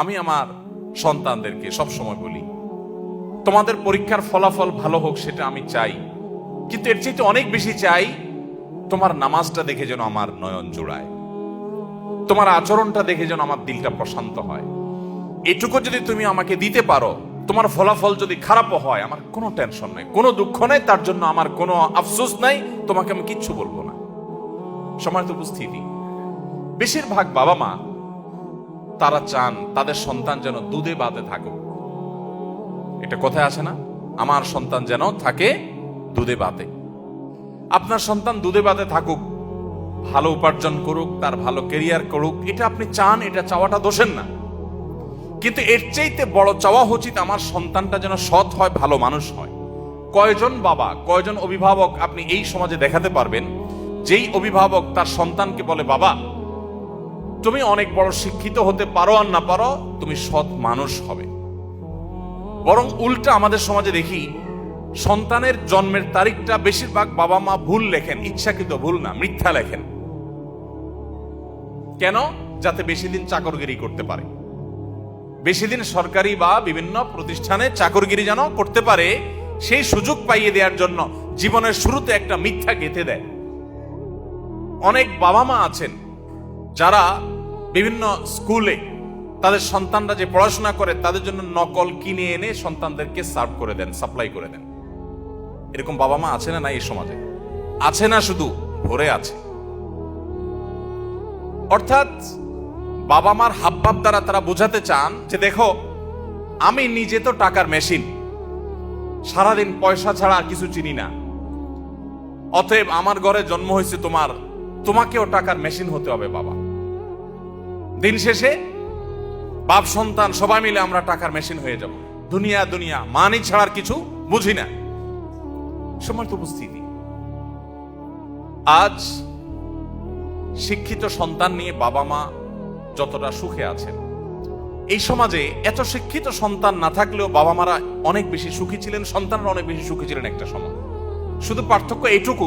আমি আমার সন্তানদেরকে সব সময় বলি, তোমাদের পরীক্ষার ফলাফল ভালো হোক সেটা আমি চাই, কিন্তু এর চাইতে অনেক বেশি চাই তোমার নামাজটা দেখে যেন আমার নয়ন জোড়ায়, তোমার আচরণটা দেখে যেন আমার দিলটা প্রশান্ত হয়। এটুকু যদি তুমি আমাকে দিতে পারো, তোমার ফলাফল যদি খারাপও হয়, আমার কোনো টেনশন নাই, কোনো দুঃখ নাই, তার জন্য আমার কোনো আফসোস নাই, তোমাকে আমি কিচ্ছু বলব না। সময় তো উপস্থিতি। বেশিরভাগ বাবা মা তারা চান তাদের সন্তান যেন দুধে বাদে থাকুক। এটা কোথায় আসে না? আমার সন্তান যেন থাকে দুধে বাতে। আপনার সন্তান দুধে বাতে থাকুক, ভালো উপার্জন করুক, তার ভালো কেরিয়ার করুক, এটা আপনি চান, এটা চাওয়াটা দোষের না। কিন্তু এর চাইতে বড় চাওয়া উচিত আমার সন্তানটা যেন সৎ হয়, ভালো মানুষ হয়। কয়জন বাবা, কয়জন অভিভাবক আপনি এই সমাজে দেখাতে পারবেন, যেই অভিভাবক তার সন্তানকে বলে, বাবা তুমি অনেক বড় শিক্ষিত হতে পারো আর না পারো, তুমি সৎ মানুষ হবে। বরং উল্টা আমাদের সমাজে দেখি, সন্তানের জন্মের তারিখটা বেশিরভাগ বাবা মা ভুল লেখেন, ইচ্ছাকৃত ভুল না, মিথ্যা লেখেন। কেন? যাতে বেশি দিন চাকরগিরি করতে পারে। বেশি দিন সরকারি বা বিভিন্ন প্রতিষ্ঠানে চাকরগিরি যেন করতে পারে, সেই সুযোগ পাইয়ে দেওয়ার জন্য জীবনের শুরুতে একটা মিথ্যা গেঁথে দেয়। অনেক বাবা মা আছেন, যারা বিভিন্ন স্কুলে তাদের সন্তানরা যে পড়াশোনা করে, তাদের জন্য নকল কিনে এনে সন্তানদেরকে সার্ভ করে দেন, সাপ্লাই করে দেন। এরকম বাবা মা আছে না না এই সমাজে? আছে না শুধু, ভরে আছে। অর্থাৎ বাবা মার হাবভাব দ্বারা তারা বোঝাতে চান যে, দেখো, আমি নিজে তো টাকার মেশিন। সারাদিন পয়সা ছাড়া আর কিছু চিনি না। অতএব আমার ঘরে জন্ম হয়েছে তোমার। তোমাকেও টাকার মেশিন হতে হবে বাবা। দিন শেষে বাপ, সন্তান, সবাই মিলে আমরা টাকার মেশিন হয়ে যাব। দুনিয়া দুনিয়া, মানি ছাড়ার কিছু বুঝি না। সময় তো উপস্থিতি আজ শিক্ষিত সন্তান নিয়ে বাবা মা যতটা সুখে আছেন, এই সমাজে এত শিক্ষিত সন্তান না থাকলেও বাবা মারা অনেক বেশি সুখী ছিলেন, সন্তানরা অনেক বেশি সুখী ছিলেন একটা সময়। শুধু পার্থক্য এইটুকু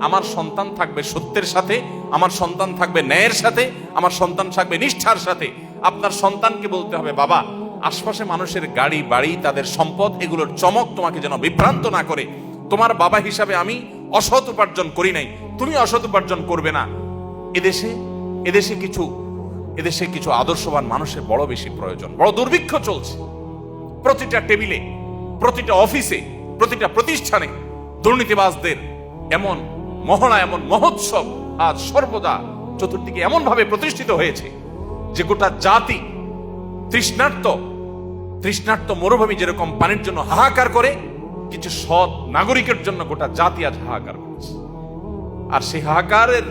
আমার সন্তান থাকবে সত্যের সাথে, আমার সন্তান থাকবে ন্যায়ের সাথে, আমার সন্তান থাকবে নিষ্ঠার সাথে। আপনার সন্তানকে বলতে হবে, বাবা, আশপাশে মানুষের গাড়ি, বাড়ি, তাদের সম্পদ, এগুলোর চমক তোমাকে যেন বিভ্রান্ত না করে। তোমার বাবা হিসাবে আমি অসৎ উপার্জন করি নাই। তুমি অসৎ উপার্জন করবে না। এদেশে এদেশে কিছু এদেশে কিছু আদর্শবান মানুষের বড় বেশি প্রয়োজন, বড় দুর্ভিক্ষ চলছে। প্রতিটা টেবিলে, প্রতিটা অফিসে, প্রতিটা প্রতিষ্ঠানে দুর্নীতিবাজদের এমন মহড়া এমন মহোৎসব আজ সর্বদা চতুর্দিকে এমন ভাবে প্রতিষ্ঠিত হয়েছে যে গোটা জাতি তৃষ্ণার্ত তৃষ্ণার্ত মরুভূমি যেরকম পানির জন্য হাহাকার করে, কিছু সৎ নাগরিকের জন্য গোটা জাতি আজ হাহাকার করছে। আর সেই হাহাকারের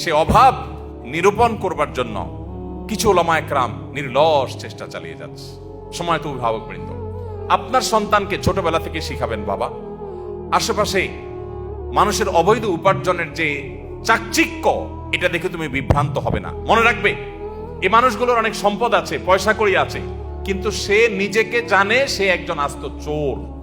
সে অভাব নিরূপণ করবার জন্য কিছু ওলামায় ক্রাম নির্লস চেষ্টা চালিয়ে যাচ্ছে। সময় তো অভিভাবক বৃন্দ আপনার সন্তানকে ছোটবেলা থেকে শিখাবেন বাবা। আশেপাশে মানুষের অবৈধ উপার্জনের যে চাকচিক্য, এটা দেখে তুমি বিভ্রান্ত হবে না। মনে রাখবে এই মানুষগুলোর অনেক সম্পদ আছে, পয়সা করি আছে, কিন্তু সে নিজেকে জানে সে একজন আস্ত চোর,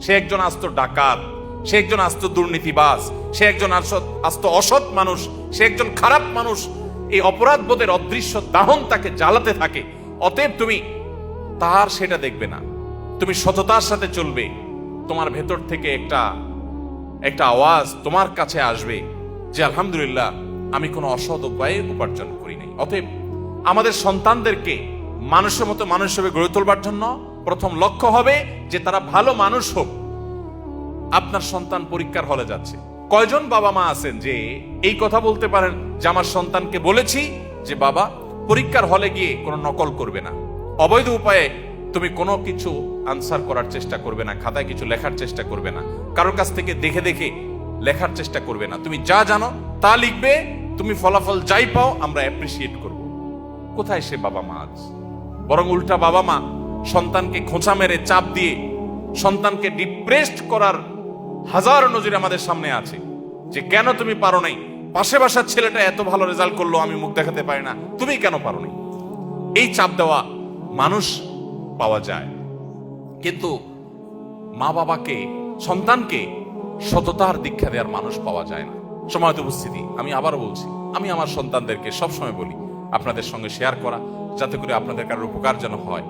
সে একজন আস্ত ডাকাত, সে একজন আস্ত দুর্নীতিবাজ, সে একজন আস্ত- অসৎ মানুষ, সে একজন খারাপ মানুষ। এই অপরাধ বোধের অদৃশ্য দাহন তাকে জ্বালাতে থাকে। অতএব তুমি তার সেটা দেখবে না। তুমি সততার সাথে চলবে। তোমার ভেতর থেকে একটা একটা আওয়াজ তোমার কাছে আসবে যে, আলহামদুলিল্লাহ, আমি কোনো অসৎ উপায়ে উপার্জন করি নাই। অতএব আমাদের সন্তানদেরকে মানুষের মতো মানুষ হিসেবে গড়ে তোলবার জন্য প্রথম লক্ষ্য হবে যে তারা ভালো মানুষ হোক। আপনার সন্তান পরীক্ষার হলে যাচ্ছে। কয়জন বাবা মা আছেন যে এই কথা বলতে পারেন যে, আমার সন্তানকে বলেছি যে, বাবা, পরীক্ষার হলে গিয়ে কোনো নকল করবে না। অবৈধ উপায়ে তুমি কোনো কিছু আনসার করার চেষ্টা করবে না, খাতায় কিছু লেখার চেষ্টা করবে না, কারোর কাছ থেকে দেখে দেখে লেখার চেষ্টা করবে না। তুমি যা জানো তা লিখবে, তুমি ফলাফল যাই পাও, আমরা অ্যাপ্রিসিয়েট করব। কোথায় সে বাবা মা আজ? বরং উল্টা বাবা মা সন্তানকে খোঁচা মেরে চাপ দিয়ে সন্তানকে ডিপ্রেসড করার হাজার নজির আমাদের সামনে আছে। যে কেন তুমি পারো নাই? পাশে বাসার ছেলেটা এত ভালো রেজাল্ট করল, আমি মুখ দেখাতে পারি না। তুমি কেন পারো নাই? এই চাপ দেওয়া মানুষ পাওয়া যায়। কিন্তু মা বাবাকে সন্তানকে সততার দীক্ষা দেওয়ার মানুষ পাওয়া যায় না। সময়ত উপস্থিতি, আমি আবারও বলছি, আমি আমার সন্তানদেরকে সবসময় বলি, আপনাদের সঙ্গে শেয়ার করা, যাতে করে আপনাদের কারোর উপকার যেন হয়।